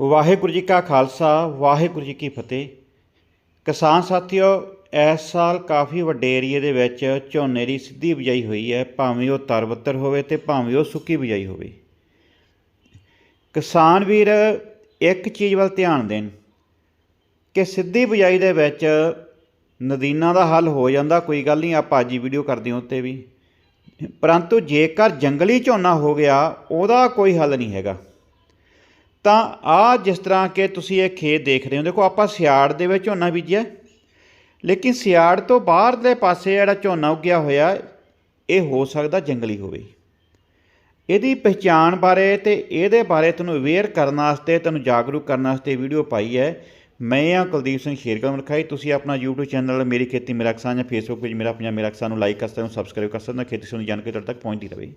ਵਾਹਿਗੁਰੂ ਜੀ ਕਾ ਖਾਲਸਾ, ਵਾਹਿਗੁਰੂ ਜੀ ਕੀ ਫਤਿਹ। ਕਿਸਾਨ ਸਾਥੀਓ, ਇਸ ਸਾਲ ਕਾਫੀ ਵੱਡੇ ਏਰੀਏ ਦੇ ਵਿੱਚ ਝੋਨੇ ਦੀ ਸਿੱਧੀ ਬਿਜਾਈ ਹੋਈ ਹੈ, ਭਾਵੇਂ ਉਹ ਤਰਬੱਤਰ ਹੋਵੇ ਤੇ ਭਾਵੇਂ ਉਹ ਸੁੱਕੀ ਬਿਜਾਈ ਹੋਵੇ। ਕਿਸਾਨ ਵੀਰ, ਇੱਕ ਚੀਜ਼ ਵੱਲ ਧਿਆਨ ਦੇਣ ਕਿ ਸਿੱਧੀ ਬਿਜਾਈ ਦੇ ਵਿੱਚ ਨਦੀਨਾਂ ਦਾ ਹੱਲ ਹੋ ਜਾਂਦਾ, ਕੋਈ ਗੱਲ ਨਹੀਂ, ਆਪਾਂ ਅੱਜ ਹੀ ਵੀਡੀਓ ਕਰਦੇ ਹਾਂ ਉੱਤੇ ਵੀ। ਪਰੰਤੂ ਜੇਕਰ ਜੰਗਲੀ ਝੋਨਾ ਹੋ ਗਿਆ, ਉਹਦਾ ਕੋਈ ਹੱਲ ਨਹੀਂ ਹੈਗਾ। ਤਾਂ ਆ ਜਿਸ ਤਰ੍ਹਾਂ ਕਿ ਤੁਸੀਂ ਇਹ ਖੇਤ ਦੇਖ ਰਹੇ ਹੋ, ਦੇਖੋ ਆਪਾਂ ਸਿਆੜ ਦੇ ਵਿੱਚ ਝੋਨਾ ਬੀਜਿਆ। ਲੇਕਿਨ ਸਿਆੜ ਤੋਂ ਬਾਹਰਲੇ ਪਾਸੇ ਜਿਹੜਾ ਝੋਨਾ ਉੱਗਿਆ ਹੋਇਆ, ਇਹ ਹੋ ਸਕਦਾ ਜੰਗਲੀ ਹੋਵੇ। ਇਹਦੀ ਪਹਿਚਾਣ ਬਾਰੇ ਤੇ ਇਹਦੇ ਬਾਰੇ ਤੁਹਾਨੂੰ ਅਵੇਅਰ ਕਰਨ ਵਾਸਤੇ, ਤੁਹਾਨੂੰ ਜਾਗਰੂਕ ਕਰਨ ਵਾਸਤੇ ਵੀਡੀਓ ਪਾਈ ਹੈ। ਮੈਂ ਆ ਕੁਲਦੀਪ ਸਿੰਘ ਸ਼ੇਰਗਲ ਰਖਾਈ ਤੁਸੀਂ ਆਪਣਾ YouTube ਚੈਨਲ ਮੇਰੀ ਖੇਤੀ ਮੇਰਾ ਕਿਸਾਨ ਜਾਂ Facebook ਪੇਜ ਮੇਰਾ ਪੰਜਾਬ ਮੇਰਾ ਕਿਸਾਨ ਨੂੰ ਲਾਈਕ ਕਰ ਸਕਦੇ ਹੋ ਸਬਸਕ੍ਰਾਈਬ ਕਰ ਸਕਦੇ ਹੋ, ਖੇਤੀ ਸੰਬੰਧੀ ਜਾਣਕਾਰੀ ਤੁਹਾਡੇ ਤੱਕ ਪਹੁੰਚਦੀ ਰਹੇ।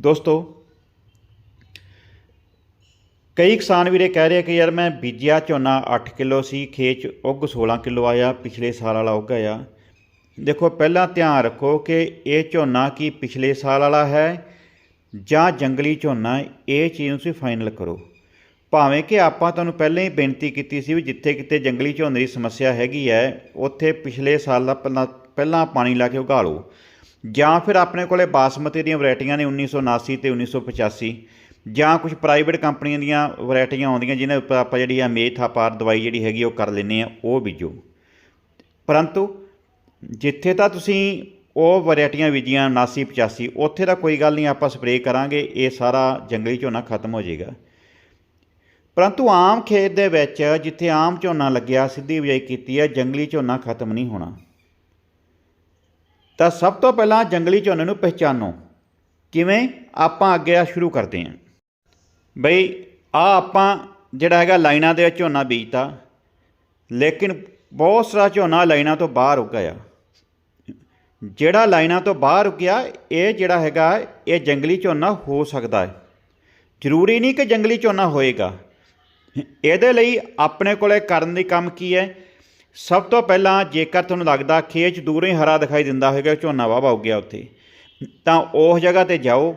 ਦੋਸਤੋ ਕਈ ਕਿਸਾਨ ਵੀਰੇ ਕਹਿ ਰਹੇ ਕਿ ਯਾਰ ਮੈਂ ਬੀਜਿਆ ਝੋਨਾ 8 ਕਿਲੋ ਸੀ, ਖੇਤ 'ਚ ਉੱਗ 16 ਕਿਲੋ ਆਇਆ, ਪਿਛਲੇ ਸਾਲ ਵਾਲਾ ਉੱਗ ਆਇਆ। ਦੇਖੋ, ਪਹਿਲਾਂ ਧਿਆਨ ਰੱਖੋ ਕਿ ਇਹ ਝੋਨਾ ਕੀ ਪਿਛਲੇ ਸਾਲ ਵਾਲਾ ਹੈ ਜਾਂ ਜੰਗਲੀ ਝੋਨਾ, ਇਹ ਚੀਜ਼ ਨੂੰ ਤੁਸੀਂ ਫਾਈਨਲ ਕਰੋ। ਭਾਵੇਂ ਕਿ ਆਪਾਂ ਤੁਹਾਨੂੰ ਪਹਿਲਾਂ ਹੀ ਬੇਨਤੀ ਕੀਤੀ ਸੀ ਵੀ ਜਿੱਥੇ ਕਿਤੇ ਜੰਗਲੀ ਝੋਨੇ ਦੀ ਸਮੱਸਿਆ ਹੈਗੀ ਹੈ, ਉੱਥੇ ਪਿਛਲੇ ਸਾਲ ਦਾ ਪਹਿਲਾਂ ਪਹਿਲਾਂ ਪਾਣੀ ਲਾ ਕੇ ਉਗਾ ਲਓ। ਜਾਂ ਫਿਰ ਆਪਣੇ ਕੋਲੇ ਬਾਸਮਤੀ ਦੀਆਂ ਵੈਰਾਈਟੀਆਂ ਨੇ 1979 ਤੇ 1985 ਜਾਂ ਕੁਝ ਪ੍ਰਾਈਵੇਟ ਕੰਪਨੀਆਂ ਦੀਆਂ ਵੈਰਾਈਟੀਆਂ ਆਉਂਦੀਆਂ ਜਿਨ੍ਹਾਂ ਉੱਪਰ ਆਪਾਂ ਜਿਹੜੀ ਆ ਮੇਥਾਪਾਰ ਦਵਾਈ ਜਿਹੜੀ ਹੈਗੀ ਉਹ ਕਰ ਲੈਂਦੇ ਆ, ਉਹ ਬੀਜੋ। ਪਰੰਤੂ ਜਿੱਥੇ ਤਾਂ ਤੁਸੀਂ ਉਹ ਵੈਰਾਈਟੀਆਂ ਬੀਜੀਆਂ 79 85 ਉੱਥੇ ਤਾਂ ਕੋਈ ਗੱਲ ਨਹੀਂ, ਆਪਾਂ ਸਪਰੇਅ ਕਰਾਂਗੇ, ਇਹ ਸਾਰਾ ਜੰਗਲੀ ਝੋਨਾ ਖਤਮ ਹੋ ਜਾਏਗਾ। ਪਰੰਤੂ ਆਮ ਖੇਤ ਦੇ ਵਿੱਚ ਜਿੱਥੇ ਆਮ ਝੋਨਾ ਲੱਗਿਆ, ਸਿੱਧੀ ਬਿਜਾਈ ਕੀਤੀ ਹੈ ਜੰਗਲੀ ਝੋਨਾ ਖਤਮ ਨਹੀਂ ਹੋਣਾ। ਤਾਂ ਸਭ ਤੋਂ ਪਹਿਲਾਂ ਜੰਗਲੀ ਝੋਨੇ ਨੂੰ ਪਹਿਚਾਨੋ। ਕਿਵੇਂ? ਆਪਾਂ ਅੱਗੇ ਆ ਸ਼ੁਰੂ ਕਰਦੇ ਹਾਂ ਬਈ ਆ ਆਪਾਂ ਜਿਹੜਾ ਹੈਗਾ ਲਾਈਨਾਂ ਦੇ ਝੋਨਾ ਬੀਜਤਾ, ਲੇਕਿਨ ਬਹੁਤ ਸਾਰਾ ਝੋਨਾ ਲਾਈਨਾਂ ਤੋਂ ਬਾਹਰ ਉੱਗਿਆ। ਜਿਹੜਾ ਲਾਈਨਾਂ ਤੋਂ ਬਾਹਰ ਉੱਗਿਆ, ਇਹ ਜਿਹੜਾ ਹੈਗਾ, ਇਹ ਜੰਗਲੀ ਝੋਨਾ ਹੋ ਸਕਦਾ ਹੈ। ਜ਼ਰੂਰੀ ਨਹੀਂ ਕਿ ਜੰਗਲੀ ਝੋਨਾ ਹੋਏਗਾ। ਇਹਦੇ ਲਈ ਆਪਣੇ ਕੋਲੇ ਕਰਨ ਦੀ ਕੰਮ ਕੀ ਹੈ? ਸਭ ਤੋਂ ਪਹਿਲਾਂ ਜੇਕਰ ਤੁਹਾਨੂੰ ਲੱਗਦਾ ਖੇਤ ਦੂਰੋਂ ਹੀ ਹਰਾ ਦਿਖਾਈ ਦਿੰਦਾ ਹੋਵੇਗਾ ਝੋਨਾ ਵਾਵਾ ਉੱਗਿਆ ਉੱਥੇ, ਤਾਂ ਉਸ ਜਗ੍ਹਾ ਤੇ ਜਾਓ,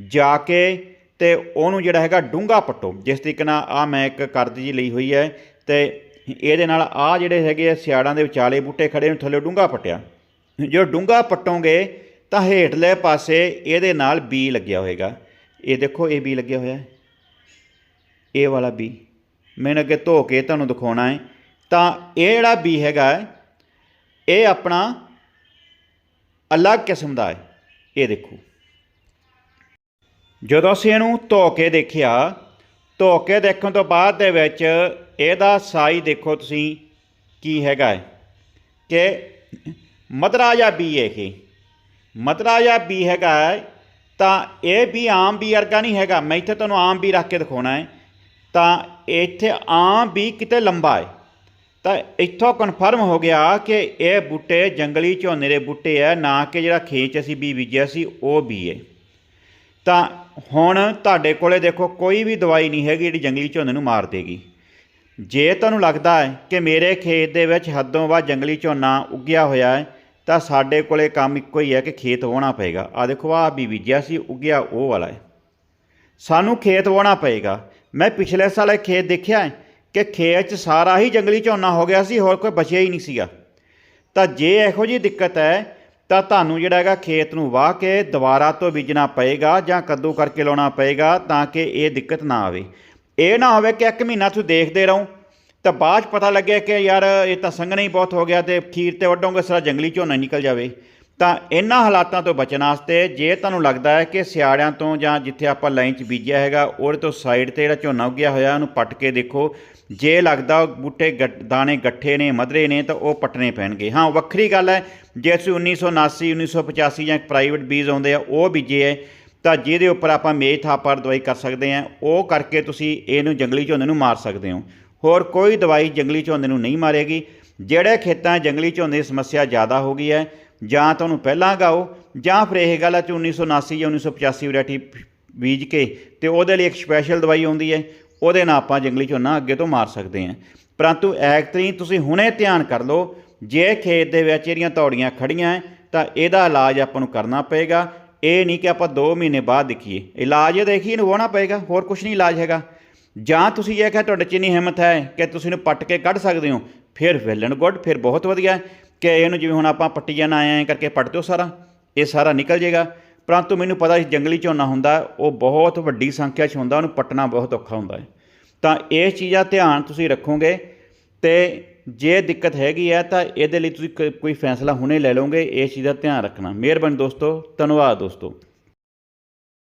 ਜਾ ਕੇ ਤੇ ਉਹਨੂੰ ਜਿਹੜਾ ਹੈਗਾ ਡੂੰਗਾ ਪੱਟੋ। ਜਿਸ ਤਰੀਕੇ ਨਾਲ ਆ ਮੈਂ ਇੱਕ ਕਰਦ ਜੀ ਲਈ ਹੋਈ ਹੈ ਤੇ ਇਹਦੇ ਨਾਲ ਆ ਜਿਹੜੇ ਹੈਗੇ ਆ ਸਿਆੜਾਂ ਦੇ ਵਿਚਾਲੇ ਬੂਟੇ ਖੜੇ ਨੂੰ, ਥੱਲੇ ਡੂੰਗਾ ਪੱਟਿਆ। ਜੋ ਡੂੰਗਾ ਪੱਟੋਗੇ ਤਾਂ ਹੇਠਲੇ ਪਾਸੇ ਇਹਦੇ ਨਾਲ ਬੀ ਲੱਗਿਆ ਹੋਏਗਾ। ਇਹ ਦੇਖੋ, ਇਹ ਬੀ ਲੱਗਿਆ ਹੋਇਆ ਹੈ। ਇਹ ਵਾਲਾ ਬੀ। ਮੈਨੂੰ ਅੱਗੇ ਧੋ ਕੇ ਤੁਹਾਨੂੰ ਦਿਖਾਉਣਾ ਹੈ। ਤਾਂ ਇਹ ਜਿਹੜਾ ਬੀ ਹੈਗਾ, ਇਹ ਆਪਣਾ ਅਲੱਗ ਕਿਸਮ ਦਾ ਹੈ। ਇਹ ਦੇਖੋ। ਜਦੋਂ ਅਸੀਂ ਇਹਨੂੰ ਧੋ ਕੇ ਦੇਖਿਆ, ਧੋ ਕੇ ਦੇਖਣ ਤੋਂ ਬਾਅਦ ਦੇ ਵਿੱਚ ਇਹਦਾ ਸਾਈਜ਼ ਦੇਖੋ ਤੁਸੀਂ ਕੀ ਹੈਗਾ ਹੈ। ਕਿ ਮਦਰਾ ਜਾਂ ਬੀ ਇਹ। ਮਦਰਾ ਜਾਂ ਬੀ ਹੈਗਾ ਤਾਂ ਇਹ ਵੀ ਆਮ ਬੀ ਵਰਗਾ ਨਹੀਂ ਹੈਗਾ। ਮੈਂ ਇੱਥੇ ਤੁਹਾਨੂੰ ਆਮ ਬੀ ਰੱਖ ਕੇ ਦਿਖਾਉਣਾ ਹੈ। ਤਾਂ ਇੱਥੇ ਆਮ ਬੀ ਕਿਤੇ ਲੰਬਾ ਹੈ। ਤਾਂ ਇੱਥੋਂ ਕਨਫਰਮ ਹੋ ਗਿਆ ਕਿ ਇਹ ਬੂਟੇ ਜੰਗਲੀ ਝੋਨੇ ਦੇ ਬੂਟੇ ਹੈ, ਨਾ ਕਿ ਜਿਹੜਾ ਖੇਚ ਅਸੀਂ ਬੀ ਬੀਜਿਆ ਸੀ, ਉਹ ਬੀ ਹੈ। ਤਾਂ ਹੁਣ ਤੁਹਾਡੇ ਕੋਲੇ ਦੇਖੋ, ਕੋਈ ਵੀ ਦਵਾਈ ਨਹੀਂ ਹੈਗੀ ਜਿਹੜੀ ਜੰਗਲੀ ਝੋਨੇ ਨੂੰ ਮਾਰ ਦੇਗੀ। ਜੇ ਤੁਹਾਨੂੰ ਲੱਗਦਾ ਹੈ ਕਿ ਮੇਰੇ ਖੇਤ ਦੇ ਵਿੱਚ ਹੱਦੋਂ ਵੱਧ ਜੰਗਲੀ ਝੋਨਾ ਉੱਗਿਆ ਹੋਇਆ ਹੈ, ਤਾਂ ਸਾਡੇ ਕੋਲੇ ਕੰਮ ਇੱਕੋ ਹੀ ਹੈ ਕਿ ਖੇਤ ਵਾਹੁਣਾ ਪਏਗਾ। ਆ ਦੇਖੋ ਆ ਵੀ ਬੀਜਿਆ ਸੀ ਉੱਗਿਆ, ਉਹ ਵਾਲਾ ਹੈ। ਸਾਨੂੰ ਖੇਤ ਵਾਹੁਣਾ ਪਏਗਾ। ਮੈਂ ਪਿਛਲੇ ਸਾਲ ਇਹ ਖੇਤ ਦੇਖਿਆ ਹੈ ਕਿ ਖੇਤ 'ਚ ਸਾਰਾ ਹੀ ਜੰਗਲੀ ਝੋਨਾ ਹੋ ਗਿਆ ਸੀ, ਹੋਰ ਕੋਈ ਬਚਿਆ ਹੀ ਨਹੀਂ ਸੀਗਾ। ਤਾਂ ਜੇ ਇਹੋ ਜੀ ਦਿੱਕਤ ਹੈ ਤਾਂ ਤੁਹਾਨੂੰ ਜਿਹੜਾ ਹੈਗਾ ਖੇਤ ਨੂੰ ਵਾਹ ਕੇ ਦੁਬਾਰਾ ਤੋਂ ਬੀਜਣਾ ਪਏਗਾ ਜਾਂ ਕੱਦੂ ਕਰਕੇ ਲਾਉਣਾ ਪਏਗਾ ਤਾਂ ਕਿ ਇਹ ਦਿੱਕਤ ਨਾ ਆਵੇ। ਇਹ ਨਾ ਹੋਵੇ ਕਿ ਇੱਕ ਮਹੀਨਾ ਤੁਸੀਂ ਦੇਖਦੇ ਰਹੋ, ਤਾਂ ਬਾਅਦ 'ਚ ਪਤਾ ਲੱਗਿਆ ਕਿ ਯਾਰ ਇਹ ਤਾਂ ਸੰਘਣਾ ਹੀ ਬਹੁਤ ਹੋ ਗਿਆ ਤੇ ਖੀਰ ਤੇ ਵੱਢੋਗੇ, ਸਾਰਾ ਜੰਗਲੀ ਝੋਨਾ ਹੀ ਨਿਕਲ ਜਾਵੇ। ਤਾਂ ਇਹਨਾਂ ਹਾਲਾਤਾਂ ਤੋਂ ਬਚਣ ਵਾਸਤੇ ਜੇ ਤੁਹਾਨੂੰ ਲੱਗਦਾ ਹੈ ਕਿ ਸਿਆੜਿਆਂ ਤੋਂ ਜਾਂ ਜਿੱਥੇ ਆਪਾਂ ਲਾਈਨ 'ਚ ਬੀਜਿਆ ਹੈਗਾ, ਉਹਦੇ ਤੋਂ ਸਾਈਡ ਤੇ ਜਿਹੜਾ ਝੋਨਾ ਉੱਗਿਆ ਹੋਇਆ, ਉਹਨੂੰ ਪੱਟ ਕੇ ਦੇਖੋ। ਜੇ ਲੱਗਦਾ ਬੂਟੇ ਗੱਟ- ਦਾਣੇ ਗੱਠੇ ਨੇ, ਮਧਰੇ ਨੇ, ਤਾਂ ਉਹ ਪੱਟਣੇ ਪੈਣਗੇ। ਹਾਂ, ਵੱਖਰੀ ਗੱਲ ਹੈ, ਜੇ ਅਸੀਂ 1979 1985 ਜਾਂ ਪ੍ਰਾਈਵੇਟ ਬੀਜ ਆਉਂਦੇ ਆ, ਉਹ ਬੀਜੇ ਹੈ, ਤਾਂ ਜਿਹਦੇ ਉੱਪਰ ਆਪਾਂ ਮੇਜ਼ ਥਾਪਰ ਦਵਾਈ ਕਰ ਸਕਦੇ ਹਾਂ, ਉਹ ਕਰਕੇ ਤੁਸੀਂ ਇਹਨੂੰ ਜੰਗਲੀ ਝੋਨੇ ਨੂੰ ਮਾਰ ਸਕਦੇ ਹੋ। ਹੋਰ ਕੋਈ ਦਵਾਈ ਜੰਗਲੀ ਝੋਨੇ ਨੂੰ ਨਹੀਂ ਮਾਰੇਗੀ। ਜਿਹੜੇ ਖੇਤਾਂ ਜੰਗਲੀ ਝੋਨੇ ਦੀ ਸਮੱਸਿਆ ਜ਼ਿਆਦਾ ਹੋ ਗਈ ਹੈ ਜਾਂ ਤੁਹਾਨੂੰ ਪਹਿਲਾਂ ਗਾਓ, ਜਾਂ ਫਿਰ ਇਹ ਗੱਲ ਹੈ ਕਿ 1979 ਜਾਂ 1985 ਵੈਰਾਈਟੀ ਬੀਜ ਕੇ ਤੇ ਉਹਦੇ ਲਈ ਇੱਕ ਸਪੈਸ਼ਲ ਦਵਾਈ ਆਉਂਦੀ ਹੈ, ਉਹਦੇ ਨਾਲ ਆਪਾਂ ਜੰਗਲੀ ਝੋਨਾ ਅੱਗੇ ਤੋਂ ਮਾਰ ਸਕਦੇ ਹਾਂ। ਪਰੰਤੂ ਐਕਤਰੀ ਤੁਸੀਂ ਹੁਣੇ ਧਿਆਨ ਕਰ ਲਓ, ਜੇ ਖੇਤ ਦੇ ਵਿੱਚ ਇਹਦੀਆਂ ਤੌੜੀਆਂ ਖੜੀਆਂ ਤਾਂ ਇਹਦਾ ਇਲਾਜ ਆਪਾਂ ਨੂੰ ਕਰਨਾ ਪਏਗਾ। ਇਹ ਨਹੀਂ ਕਿ ਆਪਾਂ 2 ਮਹੀਨੇ ਬਾਅਦ ਦੇਖੀਏ। ਇਲਾਜ ਇਹ ਦੇਖੀਏ ਨਵਾਉਣਾ ਪਏਗਾ, ਹੋਰ ਕੁਝ ਨਹੀਂ ਇਲਾਜ ਹੈਗਾ। ਜਾਂ ਤੁਸੀਂ ਇਹ ਕਿ ਤੁਹਾਡੇ 'ਚ ਇੰਨੀ ਹਿੰਮਤ ਹੈ ਕਿ ਤੁਸੀਂ ਇਹਨੂੰ ਪੱਟ ਕੇ ਕੱਢ ਸਕਦੇ ਹੋ, ਫਿਰ ਵੈਲ ਐਂਡ ਗੁੱਡ ਫਿਰ ਬਹੁਤ ਵਧੀਆ। ਕਿ ਇਹਨੂੰ ਜਿਵੇਂ ਹੁਣ ਆਪਾਂ ਪੱਟੀ ਨਾ ਆਏ ਕਰਕੇ ਪੱਟ ਦਿਓ ਸਾਰਾ, ਇਹ ਸਾਰਾ ਨਿਕਲ ਜਾਏਗਾ। ਪਰੰਤੂ ਮੈਨੂੰ ਪਤਾ ਸੀ ਜੰਗਲੀ ਝੋਨਾ ਹੁੰਦਾ, ਉਹ ਬਹੁਤ ਵੱਡੀ ਸੰਖਿਆ 'ਚ ਹੁੰਦਾ, ਉਹਨੂੰ ਪੱਟਣਾ ਬਹੁਤ ਔਖਾ ਹੁੰਦਾ ਹੈ। ਤਾਂ ਇਹ ਚੀਜ਼ਾਂ ਧਿਆਨ ਤੁਸੀਂ ਰੱਖੋਗੇ ਤੇ ਜੇ ਦਿੱਕਤ ਹੈਗੀ ਹੈ ਤਾਂ ਇਹਦੇ ਲਈ ਤੁਸੀਂ ਕ- ਕੋਈ ਫੈਸਲਾ ਹੁਣੇ ਲੈ ਲਓਗੇ, ਇਹ ਚੀਜ਼ ਦਾ ਧਿਆਨ ਰੱਖਣਾ। ਮਿਹਰਬਾਨੀ ਦੋਸਤੋ, ਧੰਨਵਾਦ ਦੋਸਤੋ।